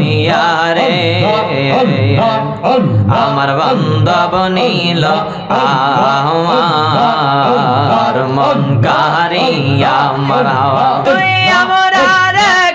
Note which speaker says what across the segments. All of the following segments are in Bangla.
Speaker 1: ইয়ারে আমার বান্ধব নীল আমার মন কাহারিয়া আমার তুই আমার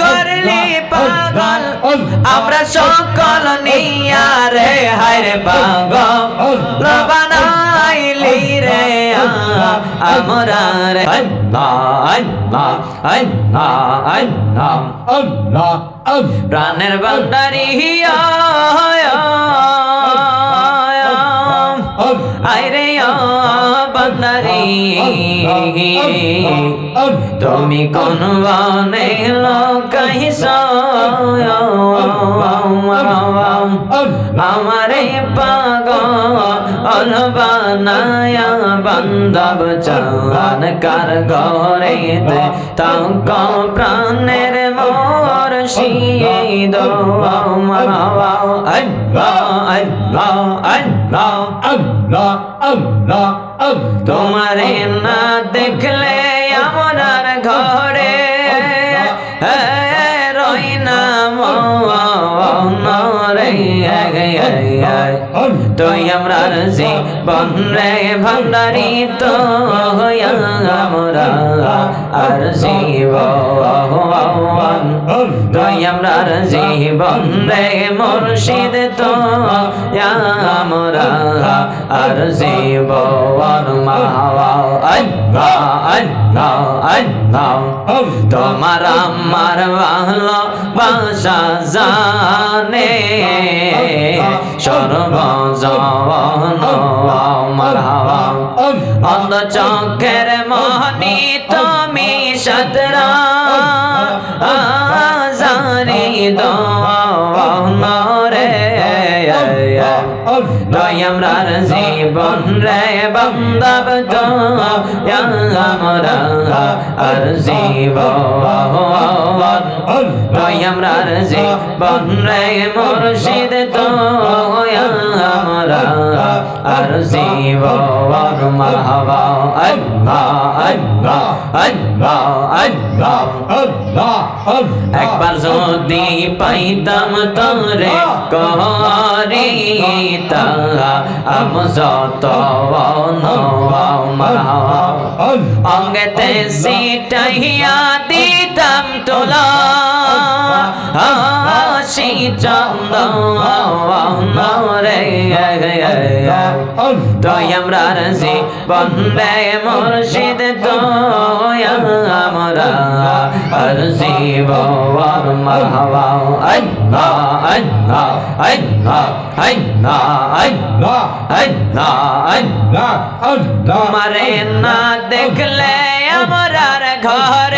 Speaker 1: করলি পাগল আমরা সকল নিয়ারে হায়রে পাগল। আমরা রে আল্লাহ আল্লাহ আল্লাহ। আল্লাহ প্রাণের বান্দারি আইরে বান্দারি। তুমি কোন বনে লোকাইছ আমারে পাগল বানায়া বান্ধব চান কার ঘরেতে? তক প্রাণের মোর শীদ আল্লাহ আল্লাহ আল্লাহ তোমারে না দেখলে আমার ঘরে তুই আমরা জীবন রে ভান্ডারি তো আমরা আর জীবন তুই আমরা জীবন রে মুর্শিদ তো আমরা আর জীবন মাওয়া আল্লাহ তোমার আমার ভালো বাসা জানে। সর্বজন আমার হাওয়া। অন্ধ চোখের মহনি দয়ামরার জীবন রে বন্দব তো আমরা আর জীবন। আমরার জীবন রে মুর্শিদ তো আর জীবন মারহাবা আল্লাহ আল্লাহ আল্লাহ আল্লাহ। একবার যদি পাইতাম তোরে করে আম যত অঙ্গতে সিটাইয়া রে আমরা রাজি বন্দে মুর্শিদ তো আমরা আর জীবন মারহাবা আল্লাহ আল্লাহ আল্লাহ আল্লাহ আল্লাহ আল্লাহ আল্লাহ তোমারে না দেখলে আমরার ঘরে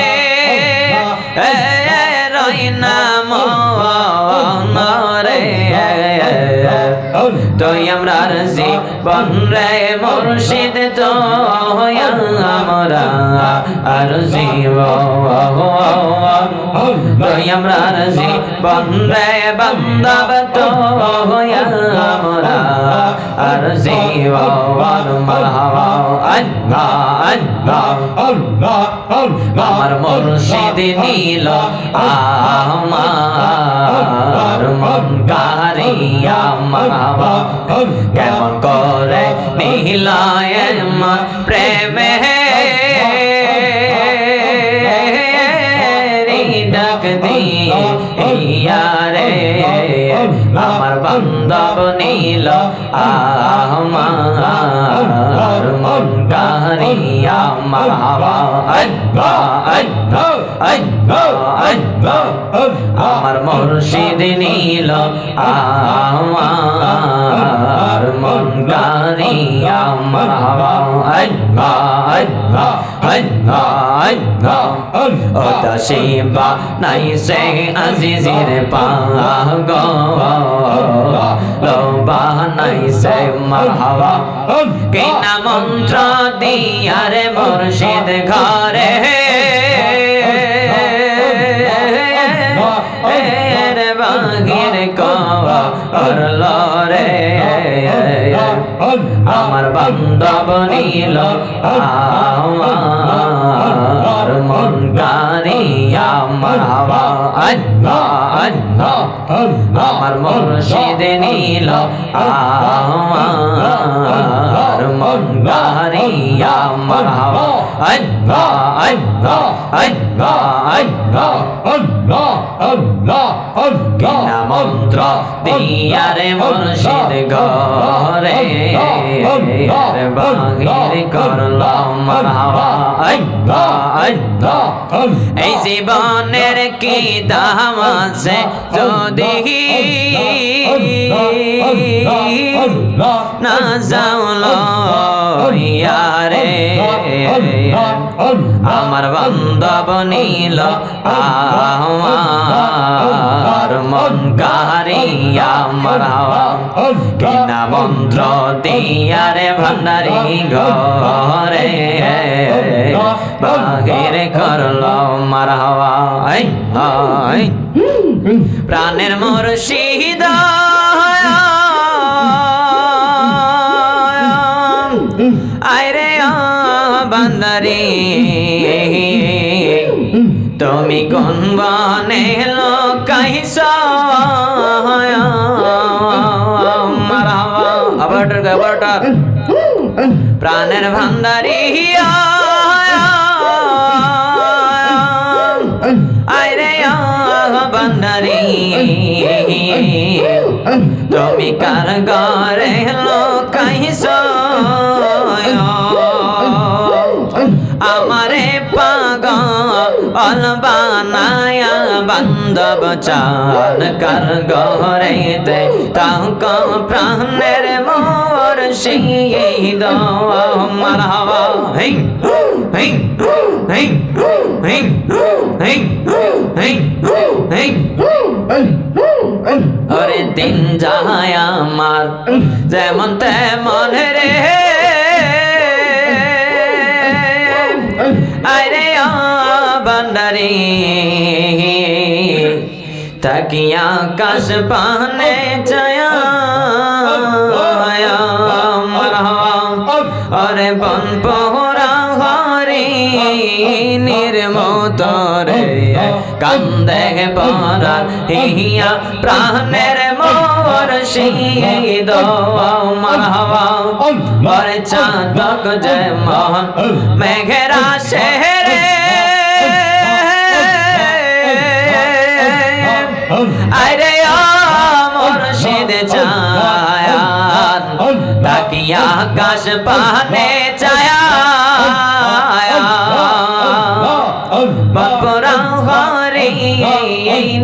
Speaker 1: তুই আমরা জীবন রে মুর্শিদ তো আমরা আর তুই আমরা জীবন রে বান্ধব তো আমরা আর আল্লাহ আমার মুর্শিদ নীল, আমার মন কারিয়া মারহাবা কেমন করে নীলায় প্রেমে। ডাক দিয়ারে আমার বান্ধব নীল আমার মন কারিয়া মারহাবা আল্লাহ আল্লাহ আল্লাহ আল্লাহ আমার মুর্শিদ নীল, আমার মন কারিয়া ও দশিবা নাই সে আজিজির পাগ লোবা নাই সে মারহাবা কিনা মন্ত্র দিয়ারে মুর্শিদ ঘরে। আমার বান্ধব নীল আমার মন কারি আমার আমার মুর্শিদ নীল। আমার মন কারিয়া মারহাবা আল্লাহ আল্লাহ আল্লাহ আল্লাহ কিনা মন্ত্র দিয়ারে মুর্শিদ ঘরে বাহির করলাম এই জীবনের কি দাম আছে? যদি না যাওল আমার বান্ধব নীল আমার মন কারিয়া মারাওয়া কিনা মন্ত্র দিয়ারে ভান্ডারি ঘরে বাহির করল আই প্রাণের মুর্শিদ আইরে বান্দারি তুমি কোন বনে লোকাইছ? আবার প্রাণের ভান্ডারি আইরে বান্দারি তুমি কার গরে পাগল বানায়া বান্ধব চান কার গরে তাও প্রাণের মোর শহীদ মারহাবা হেই হেই হেই হেই হেই হেই হেই। ওরে দিন যায় আমার, যেমন তেমন রে। আরে বান্দারি তাকিয়া আকাশ পানে জয়া অরে বন পোহরা হরি নির্মত রে। কান্দে পরা হিয়া প্রাণের মোর শহীদ মারহাবা ওরে চাঁদক জয় মোহন মেঘেরা শেহরে আরে মুর্শিদ চায়ান তাকিয়া আকাশ পানে। বাপরা হরে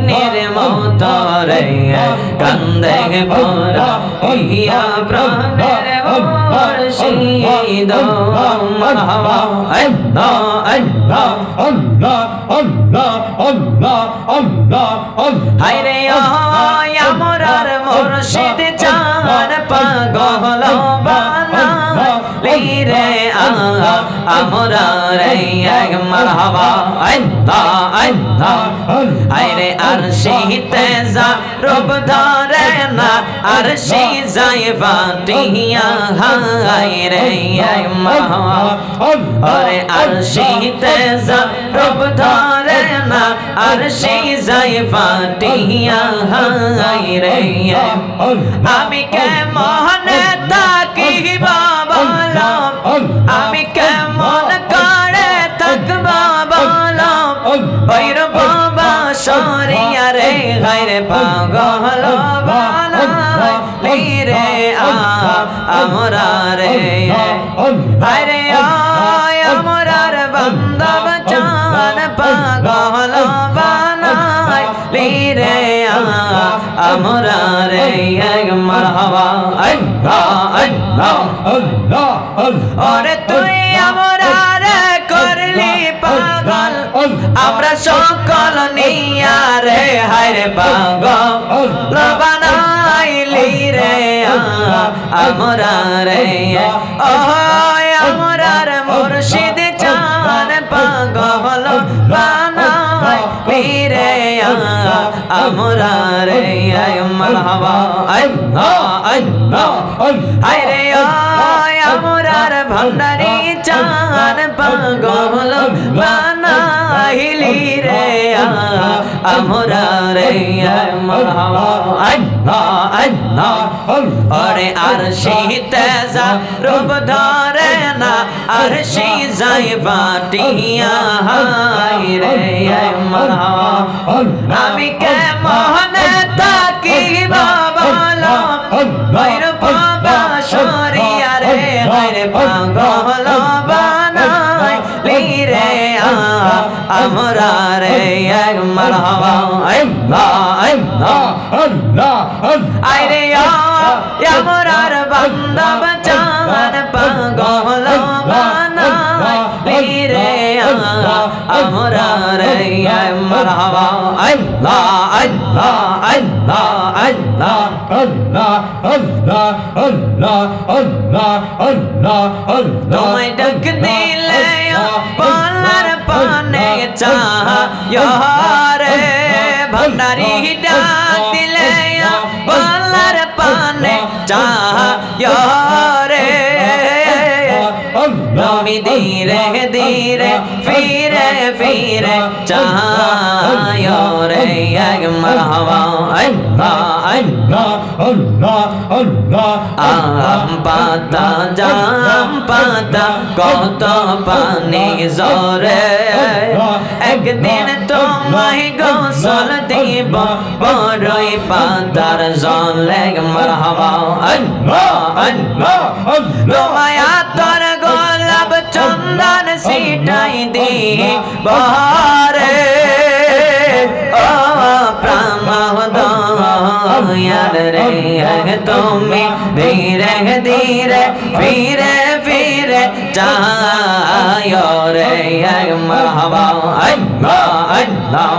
Speaker 1: নির্মত রে কান্দে পরা ইয়া প্রাণের মুর্শিদ মারহাবা আল্লাহ। আল্লাহ হাইরে আমরার মুর্শিদ চার পাগল রে আমরা রে মারহাবা আল্লাহ আল্লাহ হাইরে আরশিতে যা রূপ ধরে না আরশি যায় ফাটিয়া হাইরে মারহাবা আরে আরশিতে যা রূপ ধরে না আরশি যায় ফাটিয়া হাইরে আমি কে মোহনে তাকি বাবালাম আমি কেমন করে থাকবা বলাম ওইর বাবা, সরিয়া রে গাইরে পাগল রে আমরা রে। আরে আমরার বান্দব চান পাগল বানাই রে আমরা রে মারহাবা। আল্লাহ আল্লাহ। ওরে তুই আমরা করলি পাগল। আমরা সকল নিয়া রে, হায় পাগল। বানাইলি রে, আমরা রে। ও আমরা রে মুর্শিদ চান পাগল। বানাইলি রে, আমরা রে। মারহাবা। আল্লাহ আল্লাহ হায় রে। পাগল বানাইলি রে আমরা রে ওরে আর শীতে যা রূপ ধরে না আর শী যাই বাটিয়া রে আমি কে মহনে তাকি বাইর আমরা রে এক মারহাবা আল্লাহ আল্লাহ আইরে আমরার বান্দব চান পাগল বানাই লিরে আমরা রে এক মারহাবা আল্লাহ আল্লাহ আল্লাহ আল্লাহ। তোমায় ডাক দিলে পালার পানে চাহ রে ভণ্ডারি ডাক দিলে পালার পানে চাহ রে তুমি ধীরে ধীরে ফিরে ফিরে চায় রে এক মারহাবা আল্লাহ আল্লাহ আম পাতা জাম পাতা কত পানি জরে একদিন তোমায় গোসল দিব বড়ই পাতার জলে মারহাবা আল্লাহ আল্লাহ বহারে। রে তুমি ধীরে ধীরে, ফিরে ফিরে চায় রে আল্লাহ।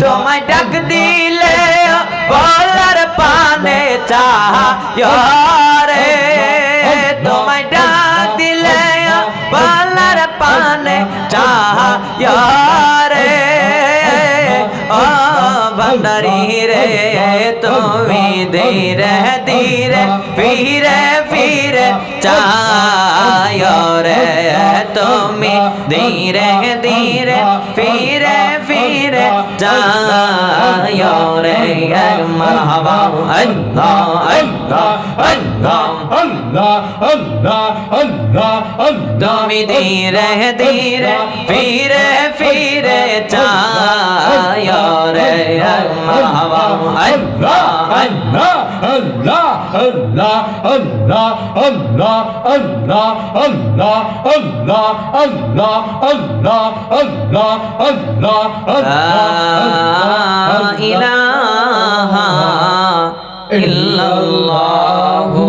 Speaker 1: তোমায় ডাক দিলে বলার পানে চায় ভণ্ডারি রে তুমি ধীরে ধীরে ফিরে ফিরে চায় রে তুমি ধীরে ধীরে ফিরে ফিরে রে এক মারহাবা আল্লাহ আল্লাহ আল্লাহ আল্লাহ আল্লাহ আল্লাহ আল্লাহ তুমি ধীরে ধীরে ফিরে ফিরে চায় রে এক মারহাবা আল্লাহ আল্লাহ আল্লাহ আল্লাহ আল্লাহ আল্লাহ আল্লাহ আল্লাহ আল্লাহ আল্লাহ আল্লাহ আল্লাহ আল্লাহ আল্লাহ ইলাহা ইল্লাল্লাহু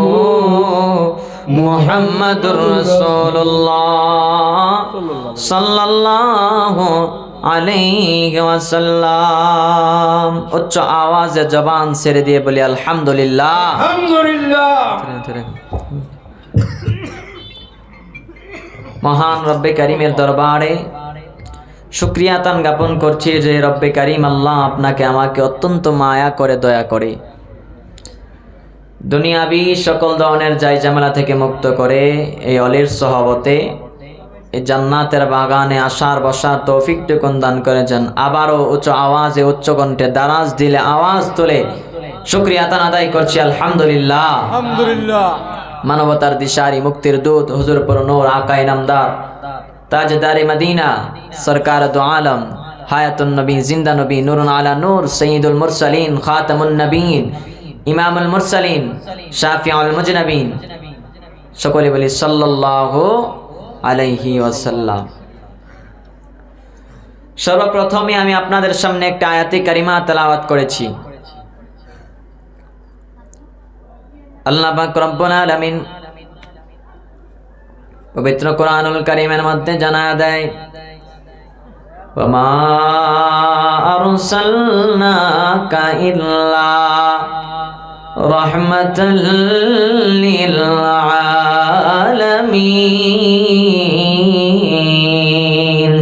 Speaker 1: মুহাম্মাদুর রাসূলুল্লাহ উচ্চ আওয়াজে জবান সেরে দিয়ে বলি আলহামদুলিল্লাহ। আলহামদুলিল্লাহ। মহান রব্বে করিমের দরবারে শুক্রিয়া তান জ্ঞাপন করছি যে রব্বে করিম আল্লাহ আপনাকে আমাকে অত্যন্ত মায়া করে দয়া করে। দুনিয়াবি সকল ধরনের জাই জামেলা থেকে মুক্ত করে এই অলির সহবতে এই জান্নাতের বাগানে আসার বসার তৌফিক টুকুন দান করেছেন। আবারও উচ্চ আওয়াজে উচ্চ কণ্ঠে দারাজ দিলে আওয়াজ তুলে শুক্রিয়া তান আদায় করছি আলহামদুলিল্লাহ।
Speaker 2: আলহামদুলিল্লাহ।
Speaker 1: মানবতার দিশারি মুক্তির দূত হুজুর পর নূর আকাই নামদার। তাজদারে মদিনা, সরকার দু আলম, হায়াতুন নবী, জিন্দা নবী, নুরুন আলা নূর সঈদুল মুরসালিন, খাতামুন নবীন, ইমামুল মুরসালিন, শাফিউল মুজনবিন। সকলে বলি সাল্লাল্লাহু আলাইহি ওয়াসাল্লাম। সর্বপ্রথমে আমি আপনাদের সামনে একটা আয়াতি কারিমা তেলাওয়াত করেছি। আল্লাহ পাক রব্বুল আলামিন পবিত্র কোরআনুল করিমের মধ্যে জানা দেয়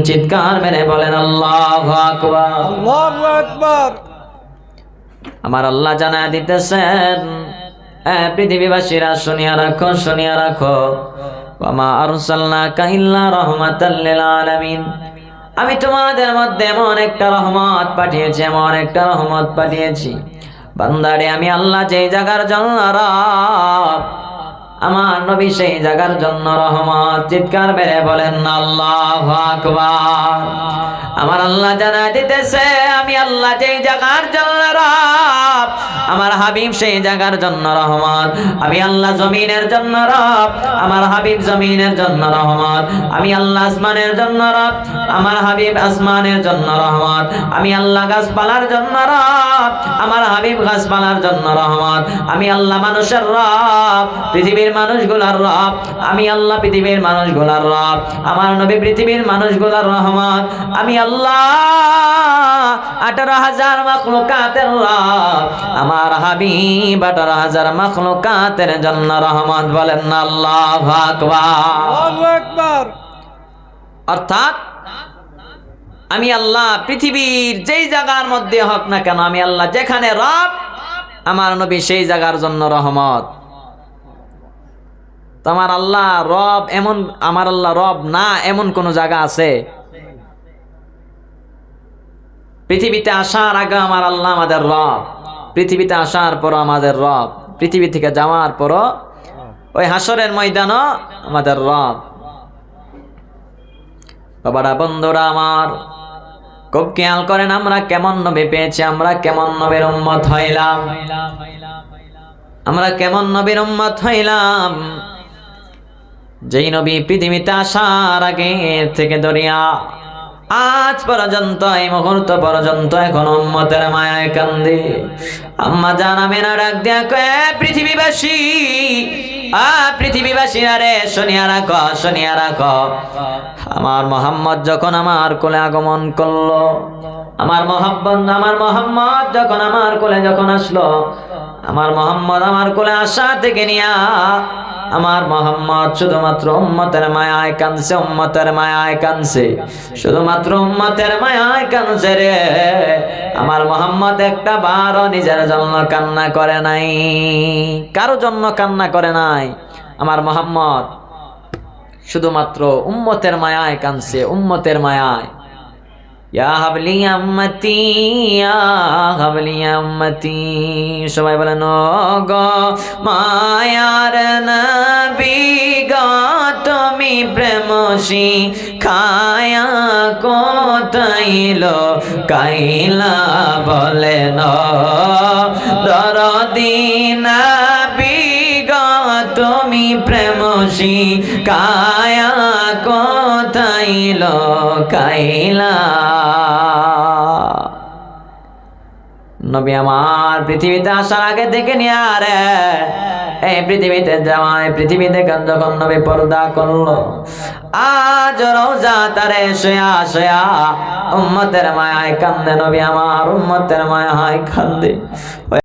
Speaker 1: চিৎকার মেরে বলেন আল্লাহু আকবার।
Speaker 2: আল্লাহু আকবার।
Speaker 1: আমার আল্লাহ জানা দিতেছেন পৃথিবীবাসীরা শুনিয়া রাখো শুনিয়া রাখো। আমি তোমাদের মধ্যে এমন একটা রহমত পাঠিয়েছি, এমন একটা রহমত পাঠিয়েছি। বান্দারে, আমি আল্লাহ যেই জায়গার জন্য আমার নবী সেই জায়গার জন্য রহমত। চিৎকার বেড়ে বলেন, আল্লাহ আমার আল্লাহ জানা দিতেছে, আমি আল্লাহ যেই জায়গার জন্য রব, আমার হাবিব সেই জায়গার জন্য রহমত। আমি আল্লাহ জমিনের জন্য রব, আমার হাবিব জমিনের জন্য রহমত। আমি আল্লাহ আসমানের জন্য রব, আমার হাবিব আসমানের জন্য রহমত। আমি আল্লাহ গাছপালার জন্য রব, আমার হাবিব গাছপালার জন্য রহমত। আমি আল্লাহ মানুষের রব, পৃথিবীর মানুষগুলার রব আমি আল্লাহ পৃথিবীর মানুষগুলার রব আমার নবী পৃথিবীর মানুষগুলার রহমত আমি আল্লাহ আঠারো হাজার মখলুকাতের রব আমার হাবিব আঠারো হাজার মখলুকাতের জন্য রহমত বলেন আল্লাহ আকবার। অর্থাৎ আমি আল্লাহ পৃথিবীর যেই জায়গার মধ্যে হোক না কেন আমি আল্লাহ যেখানে রব আমার নবী সেই জায়গার জন্য রহমত। তো আমার আল্লাহ রব এমন, আমার আল্লাহ রব না এমন কোন জায়গা আছে। পৃথিবীতে আসার আগে আমার আল্লাহ আমাদের রব। পৃথিবীতে আসার পর আমাদের রব। পৃথিবী থেকে যাওয়ার পরও ওই হাসরের ময়দানও আমাদের রব। বাবারা, বন্ধুরা আমার, খুব খেয়াল করেন আমরা কেমন নবী পেয়েছি, আমরা কেমন নবীর উম্মত হইলাম। আমরা কেমন নবীর উম্মত হইলাম। যেই নবী পৃথিবীতে আসার আগে থেকে দরিয়া, আজ পর্যন্ত, এই মুহূর্ত পর্যন্ত এখন উম্মতের মায়ায় কান্দে। আম্মা জানা মেনা ডাক দিয়া কয়ে পৃথিবীবাসী, আ পৃথিবীবাসী, আরে শনিয়া রাখ শনিয়া রাখ। আমার মোহাম্মদ যখন আমার কোলে আগমন করল আমার মোহাম্মদ আমার মোহাম্মদ যখন আমার কোলে যখন আসলো, আমার মোহাম্মদ আমার কোলে আসা থেকে নিয়া, আমার মোহাম্মদ শুধুমাত্র উম্মতের মায়ায় কানছে উম্মতের মায়ায় কানছে শুধুমাত্র উম্মতের মায়ায় কানছে রে। আমার মোহাম্মদ একটা বারও নিজের জন্য কান্না করে নাই, কারও জন্য কান্না করে নাই। আমার মোহাম্মদ শুধুমাত্র উম্মতের মায়ায় কানছে উম্মতের মায়ায়। ইয়া হাবলি আম্মতি, ইয়া হাবলি আম্মতি। সবাই বলেন গো মায়ার নবী গো, তুমি প্রেমসী, খায়া কোথাইলো কাইলা বলেন দরদিনা তুমি প্রেমসী, কায়া কোথাইল কাইলা নবী আমার পৃথিবীতে আসার আগে দেখে নিয়ে আরে, এই পৃথিবীতে যাওয়ায় পৃথিবী থেকে যখন নবী পর্দা করল? আজ রোজা তারে শয়া শয়া উম্মতের মায়ায় কান্দে নবী আমার, উম্মতের মায়ায় কান্দে